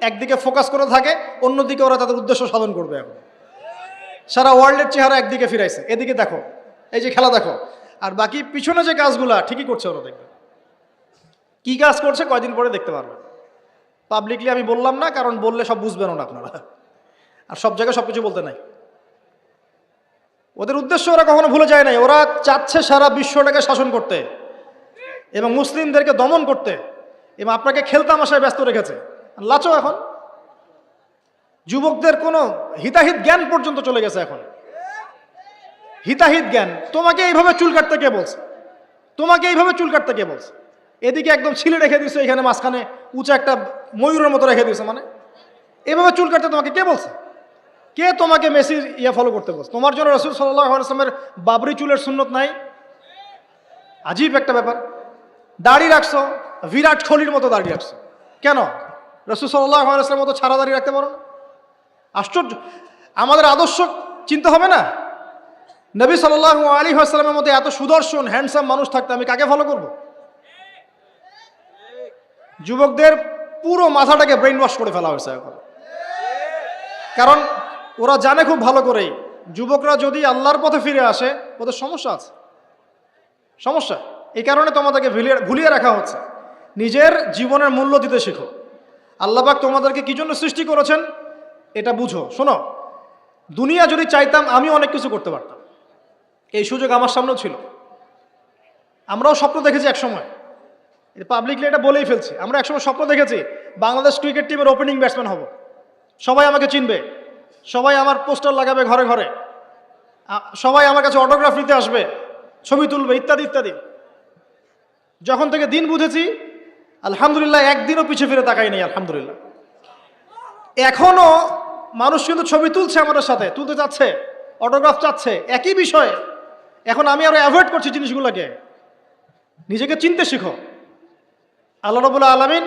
একদিকে ফোকাস করে থাকে, অন্যদিকে ওরা তাদের উদ্দেশ্য সাধন করবে এখন। সারা ওয়ার্ল্ডের চেহারা একদিকে ফিরাইছে। এদিকে দেখো, এই যে খেলা দেখো। আর বাকি পিছনে যে কাজগুলা, ঠিকই করছে ওরা, দেখবে। কি কাজ করছে কয়দিন পরে দেখতে পারবেন পাবলিকলি আমি বললাম না, কারণ বললে সব বুঝবেন না আপনারা। আর সব জায়গায় সব কিছু বলতে নাই। ওদের উদ্দেশ্য ওরা কখনো ভুলে যায় নাই। ওরা চাচ্ছে সারা বিশ্বটাকে শাসন করতে এবং মুসলিমদেরকে দমন করতে। এবং আপনাকে খেলতামাশায় ব্যস্ত রেখেছে। লাচো এখন। যুবকদের কোনো হিতাহিত জ্ঞান পর্যন্ত চলে গেছে এখন। হিতাহিত জ্ঞান। তোমাকে এইভাবে চুল কাটতে কে বলছে? তোমাকে এইভাবে চুল কাটতে কে বলছে? এদিকে একদম ছিলে রেখে দিছে এখানে মাঝখানে উঁচা একটা ময়ূরের মতো রেখে দিয়েছে মানে। এভাবে চুল কাটতে তোমাকে কে বলছে? কে তোমাকে মেসির ইয়া ফলো করতে বলছে? তোমার জন্য রসুল সাল্লাহ আসলামের বাবরি চুলের সুন্নত নাই? আজীব একটা ব্যাপার। দাড়ি রাখছো, বিরাট কোহলির মতো দাড়ি রাখছো। কেন? রসুল সাল্লাহ মতো ছাড়া দাড়ি রাখতে পারো? না আশ্চর্য। আমাদের আদর্শ চিন্তা হবে না? নবী সাল্লাহ আলী আসসালামের মতো এত সুদর্শন হ্যান্ডসাম মানুষ থাকতে আমি কাকে ফলো করব? যুবকদের পুরো মাথাটাকে ব্রেন ওয়াশ করে ফেলা হয়েছে এখন। কারণ ওরা জানে খুব ভালো করেই, যুবকরা যদি আল্লাহর পথে ফিরে আসে, ওদের সমস্যা আছে। সমস্যা। এই কারণে তোমাদেরকে ভুলিয়ে ভুলিয়ে রাখা হচ্ছে। নিজের জীবনের মূল্য দিতে শেখো। আল্লাহবাক তোমাদেরকে কি জন্য সৃষ্টি করেছেন? এটা বুঝো। শোনো, দুনিয়া যদি চাইতাম আমি অনেক কিছু করতে পারতাম। এই সুযোগ আমার সামনেও ছিল। আমরাও স্বপ্ন দেখেছি একসময়। পাবলিকলি এটা বলেই ফেলছি। আমরা একসময় স্বপ্ন দেখেছি, বাংলাদেশ ক্রিকেট টিমের ওপেনিং ব্যাটসম্যান হব। সবাই আমাকে চিনবে। সবাই আমার পোস্টার লাগাবে ঘরে ঘরে। সবাই আমার কাছে অটোগ্রাফ নিতে আসবে, ছবি তুলবে, ইত্যাদি ইত্যাদি। যখন থেকে দিন বুঝেছি আলহামদুলিল্লাহ, একদিনও পিছিয়ে ফিরে তাকাই নেই, আলহামদুলিল্লাহ। এখনও মানুষ কিন্তু ছবি তুলছে আমাদের সাথে, তুলতে চাচ্ছে অটোগ্রাফ চাচ্ছে, একই বিষয়ে। এখন আমি আরও অ্যাভয়েড করছি জিনিসগুলোকে। নিজেকে চিনতে শিখো। আল্লাহ রবুল্লা আলমিন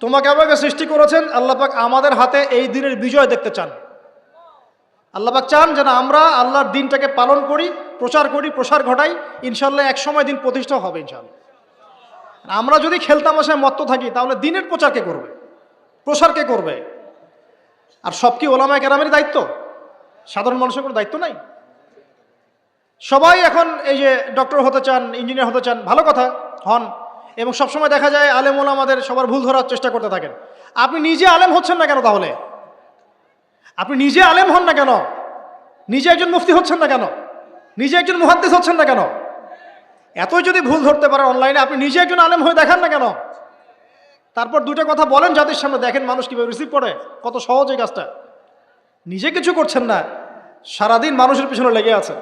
তোমাকে আমাকে সৃষ্টি করেছেন, আল্লাহ পাক আমাদের হাতে এই দিনের বিজয় দেখতে চান। আল্লাহ পাক চান যেন আমরা আল্লাহর দিনটাকে পালন করি, প্রচার করি, প্রসার ঘটাই। ইনশাল্লাহ এক সময় দিন প্রতিষ্ঠা হবে ইনশাল্লাহ আমরা যদি খেলতামাশায় মত্ত থাকি, তাহলে দিনের প্রচার কে করবে? প্রসার কে করবে? আর সব কি ওলামায় কেরামের দায়িত্ব? সাধারণ মানুষের কোনো দায়িত্ব নাই? সবাই এখন এই যে ডক্টর হতে চান ইঞ্জিনিয়ার হতে চান, ভালো কথা, হন। এবং সবসময় দেখা যায় আলেম ওলামাদের সবার ভুল ধরার চেষ্টা করতে থাকেন। আপনি নিজে আলেম হচ্ছেন না কেন তাহলে? আপনি নিজে আলেম হন না কেন? নিজে একজন মুফতি হচ্ছেন না কেন? নিজে একজন মুহাদ্দিস হচ্ছেন না কেন? এতই যদি ভুল ধরতে পারেন অনলাইনে আপনি নিজে একজন আলেম হয়ে দেখান না কেন? তারপর দুটো কথা বলেন যাদের সামনে, দেখেন মানুষ কীভাবে রিসিভ করে, কত সহজ এই কাজটা। নিজে কিছু করছেন না, সারাদিন মানুষের পিছনে লেগে আছে।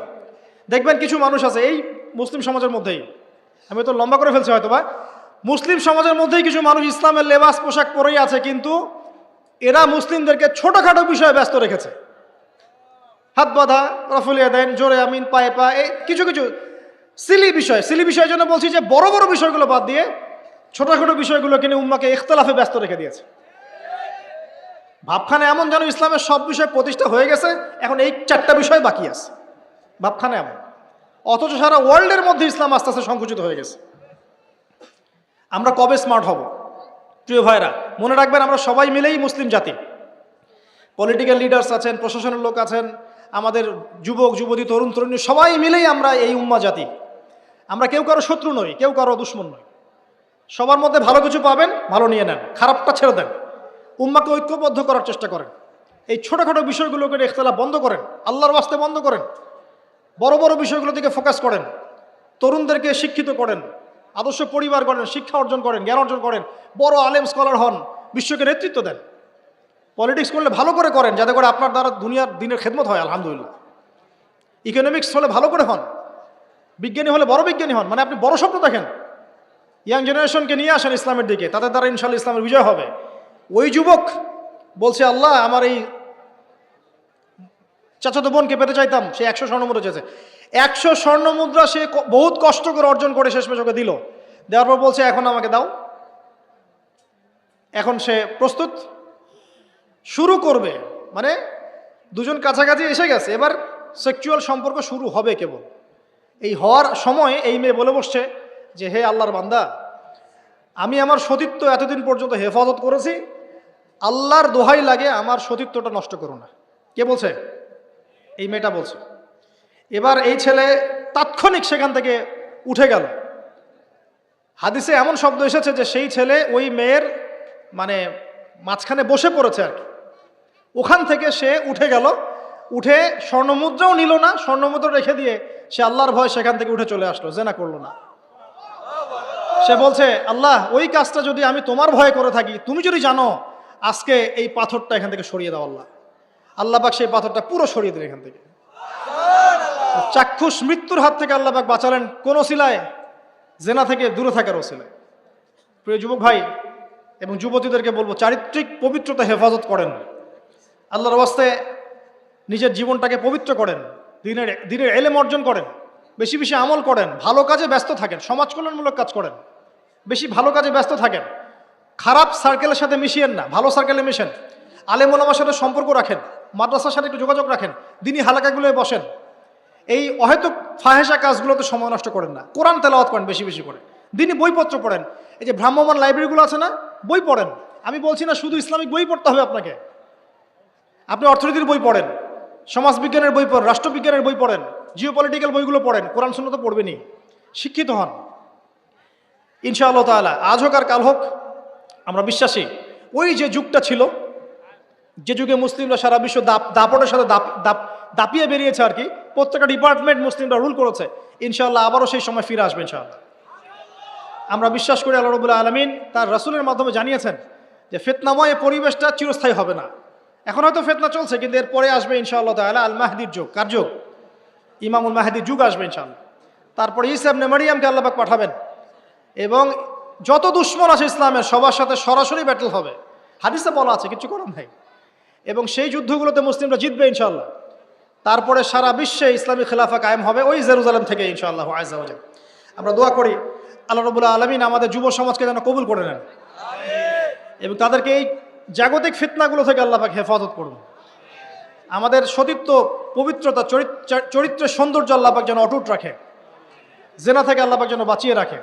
দেখবেন কিছু মানুষ আছে, এই মুসলিম সমাজের মধ্যেই, আমি তো লম্বা করে ফেলছি হয়তো বা মুসলিম সমাজের মধ্যেই কিছু মানুষ ইসলামের লেবাস পোশাক পরেই আছে, কিন্তু এরা মুসলিমদেরকে ছোটোখাটো বিষয়ে ব্যস্ত রেখেছে। হাত বাঁধা রফুলিয়া দেন জোরে আমিন, পায়ে পা, এই কিছু কিছু সিলি বিষয়, সিলি বিষয়ের জন্য বলছি যে বড় বড় বিষয়গুলো বাদ দিয়ে ছোট ছোট বিষয়গুলো কিনে উম্মাকে ইখতলাফে ব্যস্ত রেখে দিয়েছে। ভাবখানে এমন যেন ইসলামের সব বিষয় প্রতিষ্ঠা হয়ে গেছে, এখন এই চারটা বিষয় বাকি আছে। ভাবখানে এমন। অথচ সারা ওয়ার্ল্ডের মধ্যে ইসলাম আস্তে আস্তে সংকুচিত হয়ে গেছে। আমরা কবে স্মার্ট হব? প্রিয় ভাইরা, মনে রাখবেন আমরা সবাই মিলেই মুসলিম জাতি। পলিটিক্যাল লিডার্স আছেন, প্রশাসনের লোক আছেন, আমাদের যুবক, যুবতী, তরুণ, তরুণী, সবাই মিলেই আমরা এই উম্মা জাতি। আমরা কেউ কারও শত্রু নই, কেউ কারও দুশ্মন নই। সবার মধ্যে ভালো কিছু পাবেন, ভালো নিয়ে নেন, খারাপটা ছেড়ে দেন। উম্মাকে ঐক্যবদ্ধ করার চেষ্টা করেন। এই ছোটোখাটো বিষয়গুলোকে ইখতলাফ বন্ধ করেন, আল্লাহর বাস্তে বন্ধ করেন। বড় বড় বিষয়গুলো দিকে ফোকাস করেন। তরুণদেরকে শিক্ষিত করেন। আদর্শ পরিবার করেন শিক্ষা অর্জন করেন, জ্ঞান অর্জন করেন। বড় আলেম, স্কলার হন, বিশ্বকে নেতৃত্ব দেন। পলিটিক্স করলে ভালো করে করেন, যাতে করে আপনার দ্বারা দুনিয়ার দিনের খেদমত হয়, আলহামদুলিল্লাহ। ইকোনমিক্স হলে ভালো করে হন। বিজ্ঞানী হলে বড় বিজ্ঞানী হন মানে আপনি বড় স্বপ্ন দেখেন। ইয়াং জেনারেশনকে নিয়ে আসেন ইসলামের দিকে তাদের দ্বারা ইনশাল্লাহ ইসলামের বিজয় হবে। ওই যুবক বলছে, আল্লাহ, আমার এই চাচাতো বোনকে পেতে চাইতাম, সে একশো স্বর্ণ মুদ্রা চেয়েছে। একশো স্বর্ণ মুদ্রা সে বহুত কষ্ট করে অর্জন করে শেষমেশ ওকে দিল। দেওয়ার পর বলছে, এখন আমাকে দাও। এখন সে প্রস্তুত, শুরু করবে। মানে দুজন কাছাকাছি এসে গেছে, এবার সেক্সুয়াল সম্পর্ক শুরু হবে কেবল। এই হওয়ার সময় এই মেয়ে বলে বসছে যে, হে আল্লাহর বান্দা, আমি আমার সতীত্ব এতদিন পর্যন্ত হেফাজত করেছি, আল্লাহর দোহাই লাগে আমার সতীত্বটা নষ্ট করো না। কে বলছে? এই মেয়েটা বলছে। এবার এই ছেলে তাৎক্ষণিক সেখান থেকে উঠে গেল। হাদিসে এমন শব্দ এসেছে যে, সেই ছেলে ওই মেয়ের মানে মাঝখানে বসে পড়েছে আর কি। ওখান থেকে সে উঠে গেল। উঠে স্বর্ণমুদ্রাও নিল না, স্বর্ণমুদ্রা রেখে দিয়ে সে আল্লাহর ভয় সেখান থেকে উঠে চলে আসলো, জেনা করল না। সে বলছে, আল্লাহ, ওই কাজটা যদি আমি তোমার ভয়ে করে থাকি, তুমি যদি জানো আজকে এই পাথরটা এখান থেকে সরিয়ে দাও আল্লাহ। আল্লাহ পাক সেই পাথরটা পুরো সরিয়ে দিলেন এখান থেকে। চাক্ষুষ মৃত্যুর হাত থেকে আল্লাহ পাক বাঁচালেন কোন ওসিলায় জেনা থেকে দূরে থাকার ওসিলায় প্রিয় যুবক ভাই এবং যুবতীদেরকে বলব, চারিত্রিক পবিত্রতা হেফাজত করেন। আল্লাহর অবস্থায় নিজের জীবনটাকে পবিত্র করেন। দিনের দিনের এলেম অর্জন করেন, বেশি বেশি আমল করেন, ভালো কাজে ব্যস্ত থাকেন, সমাজ কল্যাণমূলক কাজ করেন, বেশি ভালো কাজে ব্যস্ত থাকেন, খারাপ সার্কেলের সাথে মিশিয়েন না, ভালো সার্কেলে মিশেন আলেমোলামার সাথে সম্পর্ক রাখেন, মাদ্রাসার সাথে একটু যোগাযোগ রাখেন দিনই হালাকাগুলোয় বসেন, এই অহেতুক ফাহেসা কাজগুলোতে সময় নষ্ট করেন না, কোরআন তেলাওয়াত করেন বেশি বেশি করে দিনই বইপত্র পড়েন, এই যে ভ্রাম্যমান লাইব্রেরিগুলো আছে না, বই পড়েন, আমি বলছি না শুধু ইসলামিক বই পড়তে হবে আপনাকে, আপনি অর্থনীতির বই পড়েন সমাজবিজ্ঞানের বই পড়েন, রাষ্ট্রবিজ্ঞানের বই পড়েন জিও পলিটিক্যাল বইগুলো পড়েন, কোরআন শূন্য তো পড়বেনই। শিক্ষিত হন। ইনশাআল্লাহ তাআলা, আজ হোক আর কাল হোক, আমরা বিশ্বাসী, ওই যে যুগটা ছিল, যে যুগে মুসলিমরা সারা বিশ্ব দাপ, দাপটের সাথে দাপ দাপ, দাপিয়ে বেরিয়েছে আর কি, প্রত্যেকটা ডিপার্টমেন্ট মুসলিমরা রুল করেছে, ইনশাআল্লাহ আবারও সেই সময় ফিরে আসবে ইনশাআল্লাহ। আমরা বিশ্বাস করি আল্লাহ রবুল্লাহ আলমিন তার রাসূলের মাধ্যমে জানিয়েছেন যে ফেতনাময় পরিবেশটা চিরস্থায়ী হবে না। এখন হয়তো ফেতনা চলছে, কিন্তু এরপরে আসবে ইনশাআল্লাহ তাআলা আল মাহাদির যুগ। কার যুগ? ইমামুল মাহাদির যুগ আসবে ইনশাআল্লাহ। তারপরে ইসলামনে মারিয়ামকে আল্লাপাক পাঠাবেন। এবং যত দুশ্মন আছে ইসলামের, সবার সাথে সরাসরি ব্যাটল হবে। হাদিসে বলা আছে, কিছু করার নাই। এবং সেই যুদ্ধগুলোতে মুসলিমরা জিতবে ইনশাআল্লাহ। তারপরে সারা বিশ্বে ইসলামী খেলাফা কায়েম হবে ওই জেরুজালেম থেকে ইনশাআল্লাহ আজাল আমরা দোয়া করি, আল্লাহ রবুল্লাহ আলমিন আমাদের যুব সমাজকে যেন কবুল করে নেন। এবং তাদেরকে এই জাগতিক ফিতনাগুলো থেকে আল্লাহাক হেফাজত করুন। আমাদের সতীত্ব, পবিত্রতা, চরিত- চরিত্রের সৌন্দর্য আল্লাহাক যেন অটুট রাখে। জেনা থেকে আল্লাহাক যেন বাঁচিয়ে রাখে।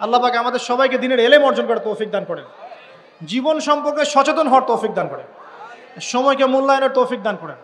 আল্লাহাক আমাদের সবাইকে দিনের এলেম অর্জন করে তৌফিক দান করেন। জীবন সম্পর্কে সচেতন হওয়ার তৌফিক দান করেন। সময়কে মূল্যায়নের তৌফিক দান করেন।